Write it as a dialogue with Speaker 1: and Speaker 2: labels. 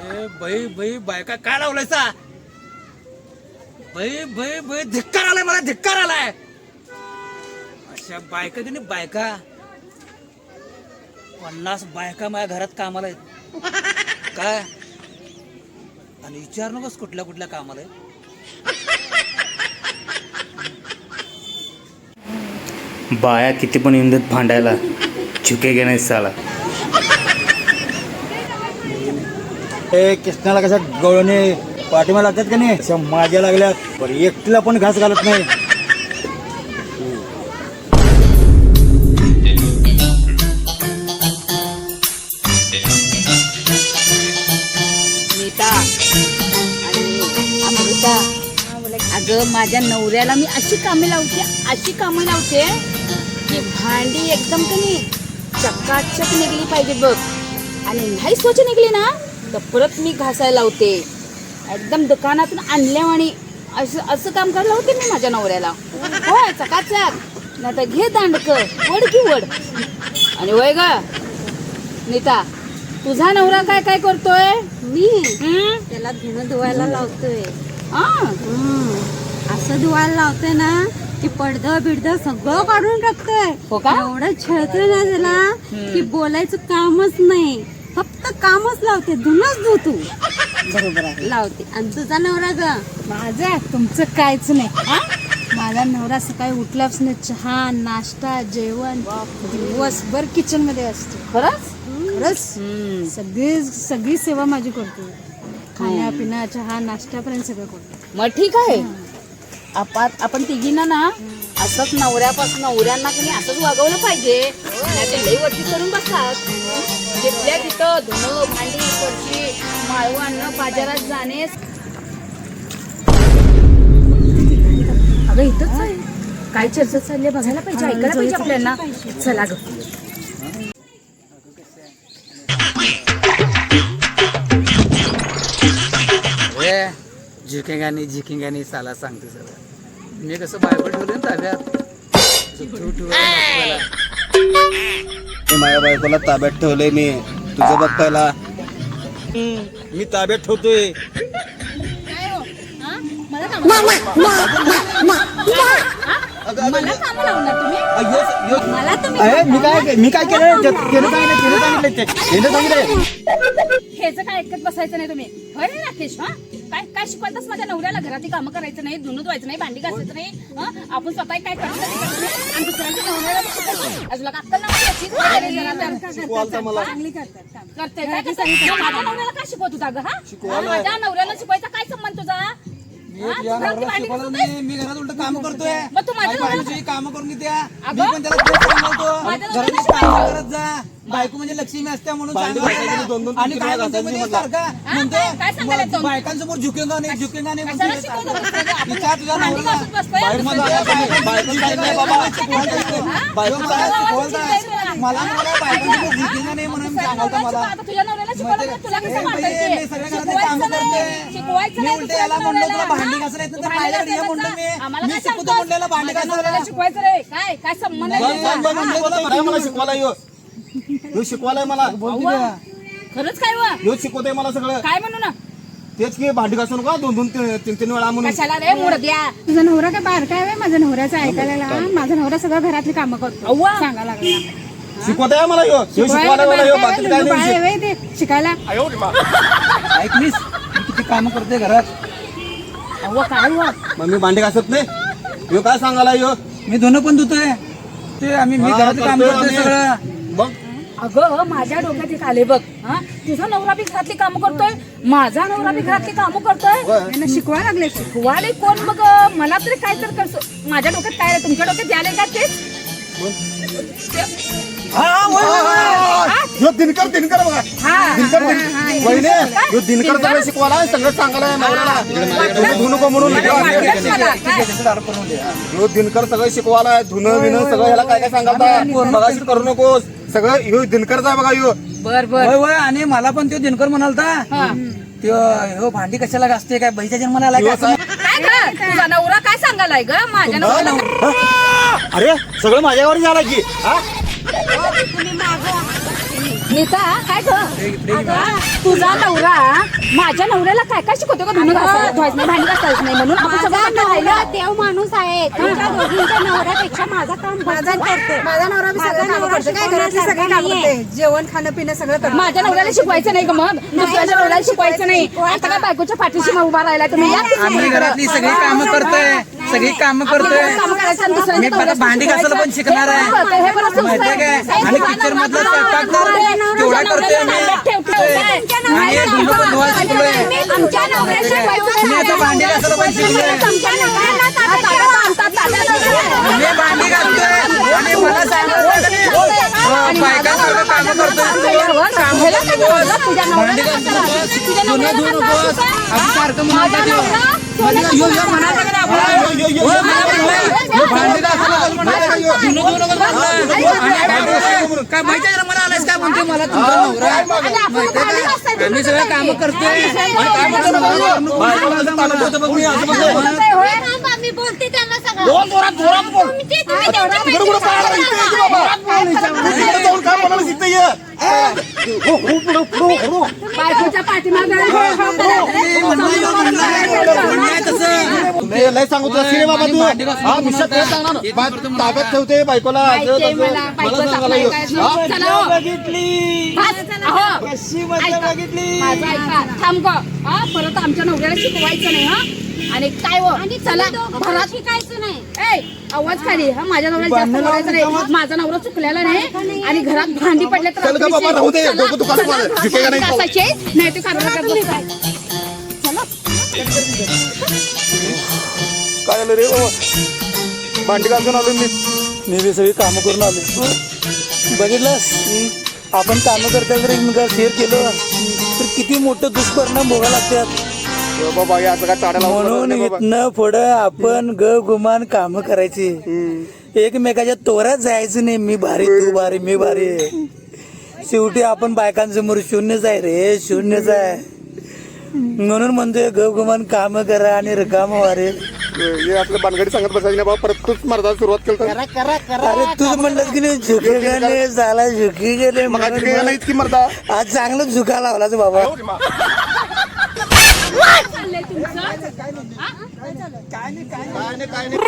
Speaker 1: ए बाई बाई बायका काय लावलायचा बाई बाई बाई धिक्कार आलाय मला धिक्कार आलाय. अशा बायका की नाही बायका. पन्नास बायका माझ्या घरात कामाला आहेत. काय? आणि विचार नकोस कुठल्या कुठल्या कामाला आहेत.
Speaker 2: बाया किती पण येऊन देत भांडायला झुके नाही साला.
Speaker 3: हे कृष्णाला कशा गवळणे पाठीमा लागतात का नाही? अशा माझ्या लागल्यात? बरं एकटीला पण घास घालत नाही.
Speaker 4: नीता आणि अमृता. अगं माझ्या नवऱ्याला मी अशी कामे लावते अशी कामं लावते की भांडी एकदम कमी चकाचक निघली पाहिजे बघ. आणि नाही स्वच्छ निघली ना तर परत मी घासायला लावते. एकदम दुकानातून आणल्यावाणी असं असं काम करायला लावते मी माझ्या नवऱ्याला. होय चकाचक. नाही तर घे दांडक. वड की वड? आणि वय ग नीता तुझा नवरा काय काय करतोय?
Speaker 5: मी?
Speaker 4: हम्म?
Speaker 5: त्याला धुणं धुवायला लावतोय.
Speaker 4: हा
Speaker 5: हम्म. असं धुवायला लावतोय ना की पडदा बिडदा सगळं काढून टाकतोय.
Speaker 4: हो का?
Speaker 5: एवढं छळतोय ना त्याला की बोलायचं कामच नाही. फक्त कामच लावते धुणच धु तू
Speaker 4: बरोबर आहे.
Speaker 5: लावते. आणि तुझा नवरा ग?
Speaker 6: माझा? तुमचं कायच नाही. हा? माझा नवरा सकाळी उठल्यापासून चहा नाश्ता जेवण दिवसभर किचनमध्ये असतो.
Speaker 4: खरंच?
Speaker 6: खरंच.
Speaker 4: हम्म.
Speaker 6: सगळी सगळी सेवा माझी करतो. खाण्या पिण्या चहा नाश्त्यापर्यंत सगळं करतो.
Speaker 4: मग ठीक आहे. आपण आपण तिघींना ना असंच नवऱ्यापासून नवऱ्यांना कधी असंच वागवलं पाहिजे. लई वरती करून बसतात जिथल्या तिथं धुणं भांडी फरशी आणणं बाजारात जाणे. अगं इथंच आहे. काय चर्चा चालली आहे बघायला पाहिजे ऐकायला पाहिजे आपल्याला. चला ग.
Speaker 1: ए झुकेगा नाही झिकेगा नाही साला सांगते सगळं. मी कसं बायबल ठेवलं ना ताब्यात.
Speaker 3: मी माझ्या बायकोला ताब्यात ठेवलंय मी. तुझं बघ पहिला. मी ताब्यात ठेवतोय.
Speaker 4: मला कामं लावणार तुम्ही?
Speaker 5: मला तुम्ही
Speaker 3: अरे मी काय मी काय केलं? सांगितलं सांगितलं
Speaker 4: हेच काय ऐकत बसायचं नाही तुम्ही. हा? काय शिकवतच माझ्या नवऱ्याला? घरातली कामं करायचं नाही धुणं धुवायचं नाही भांडी घासायचं नाही हं? आपण स्वतः काय करायचं. आणि दुसऱ्यांच्या नवऱ्याला. अजून अक्कल नाही. करते? माझ्या नवऱ्याला काय शिकवत होता ग हा? माझ्या नवऱ्याला शिकवायचा काय संबंध तुझा?
Speaker 1: मी तुझ्या नवऱ्याला शिकवलं नाही मी घरात उलट काम करतोय. कामं करून द्या मी? पण त्याला करत जा. बायको म्हणजे लक्ष्मी असते म्हणून करा.
Speaker 3: दोन- दोन-
Speaker 1: आणि
Speaker 3: तीन
Speaker 1: काय
Speaker 3: वेळा
Speaker 1: म्हणते म्हणजे. सारखं
Speaker 4: हा? काय
Speaker 1: म्हणते
Speaker 4: सांगायला
Speaker 1: मग
Speaker 4: तो?
Speaker 1: बायकांसमोर झुकेगा नाही झुकेगा नाही
Speaker 4: कशाला
Speaker 1: म्हणते
Speaker 4: शिकवतो? आपण
Speaker 1: विचार तुझ्या
Speaker 4: भांडी बसतोय.
Speaker 3: शिकवायला
Speaker 1: बायको मला शिकवायला. मला झिकिंग नाही म्हणून तर मला
Speaker 4: आता तुझ्या नवऱ्याला शिकवलं तर तुला कसं शिकवायचं नाही. शिकवायचं नाही
Speaker 1: म्हणलं
Speaker 4: नवऱ्याला.
Speaker 1: भांडी घासायला
Speaker 4: भांडी
Speaker 1: म्हणलं.
Speaker 4: जा. आम्हाला काय सांगतोस? माझ्या. नवऱ्याला शिकवायचं रे काय काय संबंध आहे तुझा?
Speaker 3: मला शिकवायला यो ह्यो शिकवायलाय मला.
Speaker 4: खरंच काय व?
Speaker 3: ह्यो शिकवतोय मला सगळं.
Speaker 4: काय म्हणू ना?
Speaker 3: तेच की भांडी घासू नका दोन दोन तीन तीन तीन वेळा म्हणून?
Speaker 4: कशाला रे? मुडद्या
Speaker 6: तुझा नवरा काय बारका आहे माझ्या नवऱ्याचं ऐकायला माझा नवरा सगळं घरातली कामं करतो.
Speaker 4: अव्वा.
Speaker 6: सांगा लागला.
Speaker 3: शिकवताय मला ह्यो. ह्यो शिकवायला मला ह्यो. बाकी काय
Speaker 6: बाळ
Speaker 3: नाही
Speaker 6: आहे व्हय ते शिकायला?
Speaker 1: ऐकलीस मी. किती काम करते घरात.
Speaker 4: अव्वा काय व?
Speaker 3: मग मी भांडी घासत नाही. ह्यो काय सांगायला ह्यो?
Speaker 1: मी दोन पण धुतोय. ते आम्ही मी
Speaker 3: हा,
Speaker 1: घरात काम
Speaker 3: करतोय
Speaker 1: करतोय
Speaker 3: आम्ही.
Speaker 1: सगळं.
Speaker 3: बघ.
Speaker 4: अगं माझ्या डोक्यात एक आले बघ हा? तुझा नवरा बी घरातली कामं करतोय माझा नवरा बी घरातली कामं करतोय.
Speaker 6: त्यांना शिकवायला लागले.
Speaker 4: शिकवाले कोण मग मला तरी काय तर करतो. माझ्या डोक्यात काय? तुमच्या डोक्यात द्यायला का तेच
Speaker 3: होय, होय, होय. ह्यो दिनकर दिनकर बघा
Speaker 4: हा
Speaker 3: दिनकर ह्यो दिनकर. सगळं शिकवायला सगळं सांगायला नवऱ्याला. तुम्ही धुणं नको म्हणून
Speaker 4: मला मला.
Speaker 3: ह्यो दिनकर सगळं धुणं बिणं सगळं ह्याला काय काय सांगाल बघाशी करू नकोस. सगळं ह्यो दिनकरचा बघा ह्यो
Speaker 4: बर बर.
Speaker 1: होय होय आणि मला पण तो दिनकर म्हणालता त्यो हो भांडी कशाला घासते काय? बहीच्या जन्माला
Speaker 4: ग? माझ्या नवऱ्याला
Speaker 3: अरे सगळं माझ्यावर झालं की. हा?
Speaker 4: नीता काय ग? अगं, तुझा नवरा माझ्या नवऱ्याला काय काय शिकवतो का धुणं घासायला. धुवायचं नाही भांडी घासायचं नाही म्हणून आपण सगळं
Speaker 5: माझा नवरा. देव माणूस आहे. तुमच्या दोघींच्या नवऱ्यापेक्षा माझा काम माझा करतो
Speaker 6: माझा नवरा बी सगळं कामं करतो काय घरातली सगळी कामं करते जेवण खाणं पिणं सगळं करतो
Speaker 4: माझ्या नवऱ्याला शिकवायचं नाही का मग. दुसऱ्याच्या नवऱ्याला शिकवायचं नाही. आता काय बायकोच्या पाठीशी मग उभा राहिला तुम्ही या तुम्ही.
Speaker 1: आम्ही घरातली सगळी कामं करतोय. सगळी कामं करतोय. मी
Speaker 4: नवऱ्याला
Speaker 1: भांडी घासायला पण शिकणार आहे. माहितीये काय आणि किचन मधलं स्वयंपाक तर तेवढा करतोय मी. आणि हे धुणं पण धुवायला शिकलोय. मी आता भांडी घासायला पण शिकलोय. मी भांडी घालतोय आणि मला सांगायचं का नाही? बायकांसारखं कामं करतोय भांडी असं सारखं काय माहिती आहे मला आलायस काय म्हणते मला तुमचा नवरा? आम्ही सगळं काम करतोय मी.
Speaker 5: मी बोलते त्यांना सगळं
Speaker 4: पाठीमागे
Speaker 3: लय सांगू तुला सिने बाबा तू हा.
Speaker 1: हे
Speaker 3: बा-
Speaker 1: करतो म्हणता.
Speaker 3: ताब्यात ठेवते बायकोला असं
Speaker 4: माहितीये
Speaker 3: तसं.
Speaker 4: मला
Speaker 3: मला
Speaker 4: बायकोचा
Speaker 3: सांगायला येऊ.
Speaker 4: काय
Speaker 3: हा?
Speaker 4: काय चला हो.
Speaker 1: बघितली
Speaker 4: अहो.
Speaker 1: कशी मजा
Speaker 4: ऐका.
Speaker 1: बघितली
Speaker 4: माझं ऐका थांब ग हा परत आमच्या नवऱ्याला शिकवायचं नाही हा आणि काय हो चला घरात
Speaker 5: शिकायचं नाही
Speaker 4: ए आवाज खाली हा माझ्या नवऱ्याला जास्त बोलायचं नाही माझा नवरा चुकलेला नाही आणि घरात भांडी पडले तर
Speaker 3: चल ग बाबा, राहू दे. डोकं दुखायला मला. झुकेगा नाही.
Speaker 4: नाही ते कारण
Speaker 3: काय रे बाबा. भांडी घासून आलो मी.
Speaker 1: मी बी सगळी कामं करून आलो. बघितलंस? आपण कामं करता जर एकमेकाला शेअर केलं तर किती मोठं दुष्परिणाम भोगायला लागतात.
Speaker 3: बाबा हे
Speaker 1: म्हणून इथनं पुढं आपण ग गुमान काम करायची. एकमेकाच्या तोऱ्यात जायचं नाही. मी भारी तू भारी मी भारी. शेवटी आपण बायकांसमोर शून्यच आहे रे शून्यच आहे. म्हणून म्हणतोय ग गुमान काम करा आणि रिकाम वारे
Speaker 3: हे आपलं बानगडी सांगत बसायची ना बाबा परत तूच मर्दा सुरुवात केलं तर.
Speaker 1: अरे तू म्हणलं की नाही झुके गेले झाला झुके गेले
Speaker 3: मग आज इतकी मर्दा.
Speaker 1: आज चांगलं झुका लावलाच बाबा. चाललंय तुमचं? हा?
Speaker 3: काय चाललंय? काय नाही